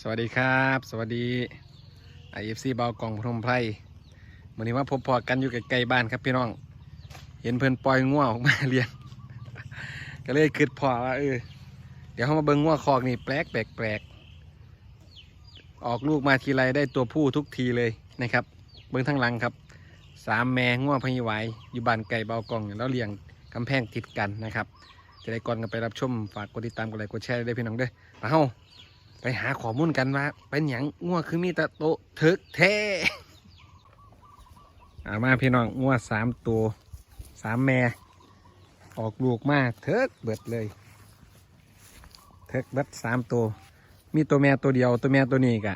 สวัสดีครับ สวัสดีไอเอฟซีเบากองพรมไพรวันนี้ว่าพบพอกันอยู่ใกล้ๆบ้านครับพี่น้อง เห็นเพื่อนปล่อยง่วออกมาเลี้ยง ก็เลยคิดพอว่าเออเดี๋ยวเขามาเบิ้งง่วคอกนี่แปลกแปลกแปลกออกลูกมาทีไรได้ตัวผู้ทุกทีเลยนะครับ เบิ้งทั้งหลังครับสามแม่ง่วพญไหวายอยู่บ้านไก่เบากองแล้วเลี้ยงกำแพงติดกันนะครับจะได้ก่อนกันไปรับชมฝากกดติดตามกดไลค์กดแชร์ได้พี่น้องด้วยมาเฮา ไปหาข้อมูลกันว่าเป็นหยังงัวคือมีแต่โตเถิกเทอามาพี่น้องงัวสามตัวสามแม่ออกลูกมาเถิกเบิดเลย เถิกเบิดสามตัว มีตัวแม่ตัวเดียว ตัวแม่ตัวนี้กะ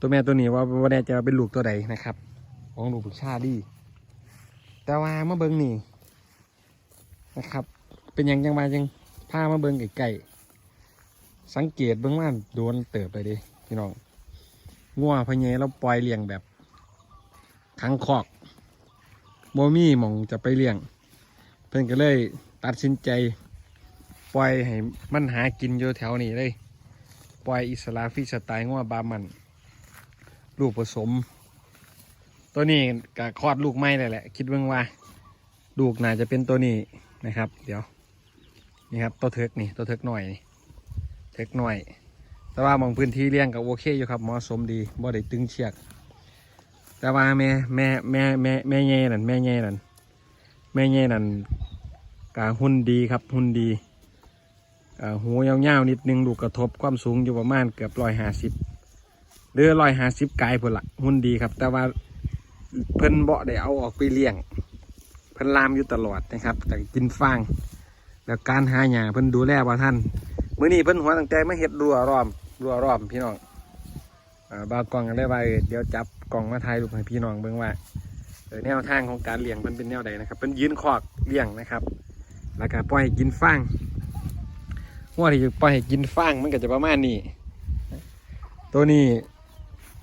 ตัวแม่ตัวนี้ว่าว่าแน่ใจว่าเป็นลูกตัวใดนะครับ ของลูกผู้ชาดีแต่ว่ามาเบิงนี่นะครับ เป็นยังจังมาจังพามาเบิงไก่ สังเกตเบื้องว่าโดนเติบเลยดิพี่น้องงัวพะเยเราปล่อยเลี้ยงแบบขังคอกโมมี่หมองจะไปเลี้ยง เพื่อนก็เลยตัดสินใจ ปล่อยให้มันหากินอยู่แถวนี้เลย ปล่อยอิสลาฟิสไตล์งัวบามัน ลูกผสม ตัวนี้ก็คลอดลูกไม่เลยแหละ คิดเบื้องว่า ลูกน่าจะเป็นตัวนี้นะครับ เดี๋ยวนี่ครับตัวเทิกนี่ตัวเทิกหน่อยนี่ เล็กหน่อย แต่ว่าบางพื้นที่เลี้ยงก็โอเคอยู่ครับเหมาะสมดีบ่ได้ตึงเชือก แต่ว่าแม่แม่แม่แม่แม่เย่นั่นแม่เย่นั่นแม่เย่นั่นกาหุ่นดีครับหุ่นดีอ่าหูยาวๆนิดนึงลูกระทบความสูงอยู่ประมาณเกือบร้อยห้าสิบหรือร้อยห้าสิบกายพุ่นละหุ่นดีครับ แต่ว่าเพิ่นเบาได้เอาออกไปเลี้ยง เพิ่นลามอยู่ตลอดนะครับแต่กินฟางแล้วการหาหญ้าเพิ่นดูแลว่าท่าน มื่อนี้เพิ่นหัวตั้งใจมาเฮ็ดรัวรอมรัวรอมพี่น้องอ่าบากล่องกันได้ไว้เดี๋ยวจับกล่องมาถ่ายรูปให้พี่น้องเบิ่งว่าแนวทางของการเลี้ยงเพิ่นเป็นแนวใดนะครับเพิ่นยืนคอกเลี้ยงนะครับแล้วก็ปล่อยให้กินฟางหัวที่ปล่อยให้กินฟางมันก็จะประมาณนี้ ตัวนี้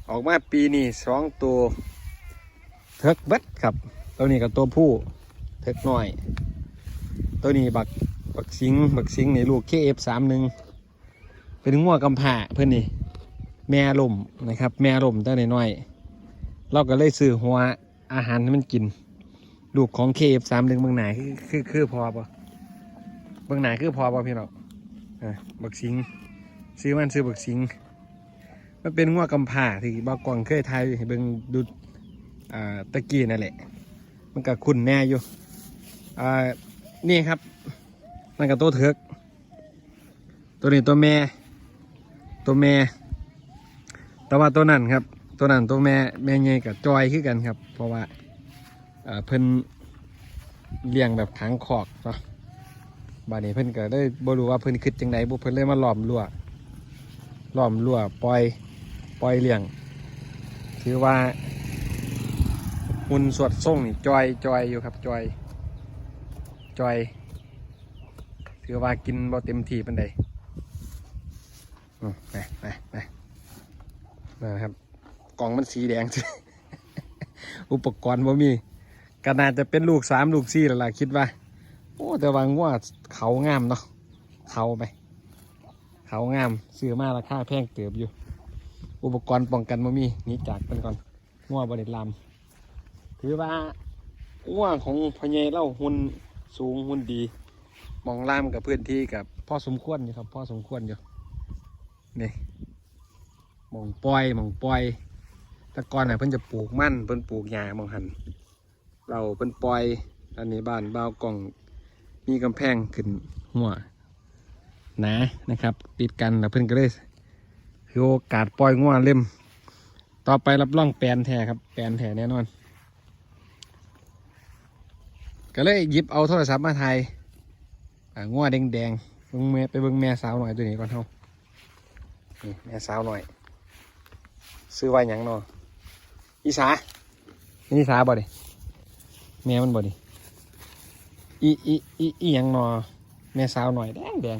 ออกมาปีนี้สองตัวเทิกเบ็ดครับ ตัวนี้กับตัวผู้เทิกน้อย ตัวนี้บัก บักซิงบักซิงในลูกเคเอฟสามหนึ่งเป็นงัวกำผ่าเพื่อนนี่ แม่ลมนะครับ แม่ลมตั้งแต่น้อย เราก็เลยซื้อหัวอาหารให้มันกิน ลูกของเคเอฟสามหนึ่งเบื้องหนาคือคือคือพอปะเบื้องหนาคือพอปะพี่น้องบักซิง ซื้อมันซื้อบักซิง มันเป็นงัวกำผ่าที่บอกกวางเคยทายเบิ่งดูอ่าตะกี้นั่นแหละ มันก็คุ้นแน่อยู่นี่ครับ นั่นก็ตัวเถือกตัวนี้ตัวแม่ ตัวแม่ แต่ว่าตัวนั้นครับ ตัวนั้นตัวแม่แม่ใหญ่กับจอยคือกันครับ เพราะว่าเพิ่นเลี้ยงแบบขังคอกเนาะบาดนี้เพิ่นก็ได้บ่รู้ว่าเพิ่นคิดจังไดบุเพิ่นเลยมาหลอมรั้วล้อมรั้วปล่อยปล่อยเลี้ยง ถือว่าหุ่นสวดส่งนี่จอยจอยอยู่ครับจอยจอย ถือว่ากินบ่เต็มที่ปันใดอืมไปไปไปนะครับ กล่องมันสีแดงอุปกรณ์บ่มีก็น่าจะเป็นลูกสามลูกสี่แล้วล่ะคิดว่า โอ้แต่ว่างัวเขางามเนาะเขาไป เขางามซื้อมาราคาแพงเติบอยู่ อุปกรณ์ป้องกันบ่มีนี่จากกันก่อนงัวบริลามถือว่างัวของพญเล่าหุ่นสูงหุ่นดี มองล่ามกับพื้นที่กับพ่อสมควรอยู่ครับพ่อสมควรอยู่นี่มองปล่อยมองปล่อยแต่ก่อนน่ะเพิ่นจะปลูกมั่นเพิ่นปลูกหญ้ามองหันเราเพิ่นปล่อยอันนี้บ้านบ้าวกล่องมีกำแพงขึ้นหัวหนานะครับ ติดกันแล้วเพิ่นก็เลยคือโอกาสปล่อยงัวเล่ม ต่อไปรับรองแปลนแท้ครับแปลนแท้แน่นอน ก็เลยหยิบเอาโทรศัพท์มาถ่าย อ่างัวแดงแดงเบิ่งแม่ไปเบิ่งแม่สาวหน่อยตัวนี้ก่อนเท่านี่แม่สาวหน่อย ซื้อไว้หยังเนาะอีสานี่อีสาบ่ดิแม่มันบ่ดิอีอีอีอีหยังเนาะแม่สาวหน่อยแดงแดง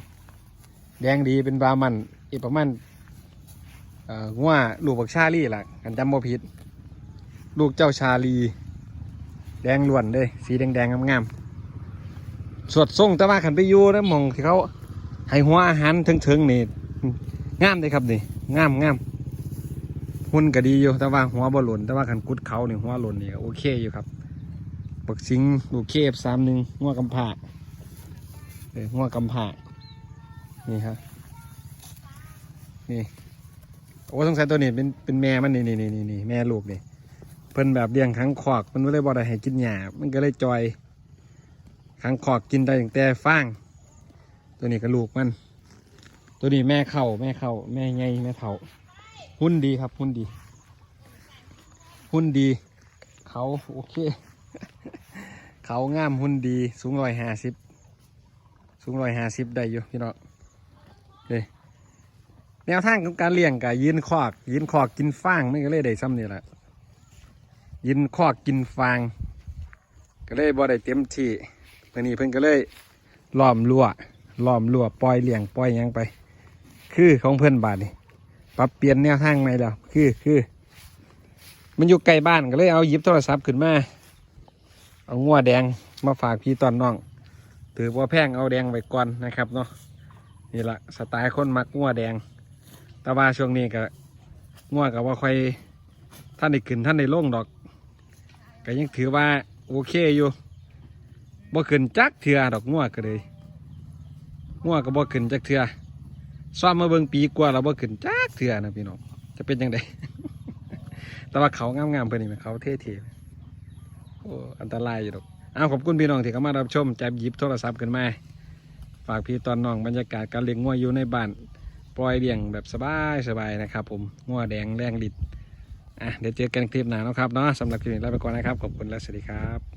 แดงดีเป็นบามันอีกประมาณเอ่องัวลูกบักชาลีล่ะกันจำบ่ผิด ลูกเจ้าชาลี แดงล้วนเลยสีแดงแดงงามๆ สวดส่งแต่ว่าขันไปอยู่นะมองที่เขาให้หัวอาหารถึงๆนี่งามเลยครับนี่งามงามหุ่นก็ดีอยู่แต่ว่าหัวบ่หล่นแต่ว่าขันกุดเขานี่หัวหล่นนี่โอเคอยู่ครับบักสิงลูกเคฟสามหนึ่งหัวกำผาเออหัวกำผานี่ครับนี่โอ้สงสัยตัวนี้เป็นเป็นแม่มันนี่นี่นี่นี่แม่ลูกนี่เพิ่นแบบเลี้ยงขังขอกมันไม่ได้บ่ได้ให้กินหญ้ามันก็เลยจอย ขังขอกกินได้ตั้งแต่ฟาง ตัวนี้ก็ลูกมัน ตัวนี้แม่เข้าแม่เข้าแม่ไงแม่เท่าหุ่นดีครับหุ่นดี หุ่นดี เขาโอเค เขางามหุ่นดี สูงร้อยห้าสิบสูงร้อยห้าสิบได้อยู่พี่น้องเลยแนวทางของการเลี้ยงกับยืนคอกยืนคอกกินฟางไมันก็เลยได้ซ้ำนี่แหละยืนคอกกินฟาง ก็เลยบ่ได้เต็มที่ เพื่นนี้เพิ่นก็เลยล้อมรั้วล้อมรั้วปล่อยเลี้ยงปล่อยยังไป คือของเพื่อนบาทนี่ปรับเปลี่ยนแนวทางใหม่แล้วคือคือมันอยู่ใกล้บ้านก็เลยเอาหยิบโทรศัพท์ขึ้นมา เอางัวแดงมาฝากพี่ตอนน้อง ถือว่าแพงเอาแดงไว้ก่อนนะครับเนาะนี่ละสไตล์คนมักงัวแดง แต่ว่าช่วงนี้ก็งัวกับว่าค่อยท่านได้ขึ้นท่านได้ลงดอก ก็ยังถือว่าโอเคอยู่ บ่ขึ้นจักเถื่อดอกงัวก็เลยงัวก็บ่ขึ้นจักเถื่อซ้อมมาเบิ่งปีกว่าเราบ่ขึ้นจักเถื่อนะพี่น้องจะเป็นยังไงแต่ว่าเขางามๆเพิ่นนี่แม่นเขาเท่ๆโอ้อันตรายอยู่ดอกอ้าวขอบคุณพี่น้องที่เข้ามารับชมจับหยิบโทรศัพท์ขึ้นมาฝากพี่ตอนน้องบรรยากาศการเลี้ยงงัวอยู่ในบ้านปล่อยเลี้ยงแบบสบายสบายๆนะครับ ผมงัวแดงแรงลิดอะเดี๋ยวเจอกันคลิปหน้านะครับเนาะสำหรับคลิปนี้ลาไปก่อนนะครับ ขอบคุณและสวัสดีครับ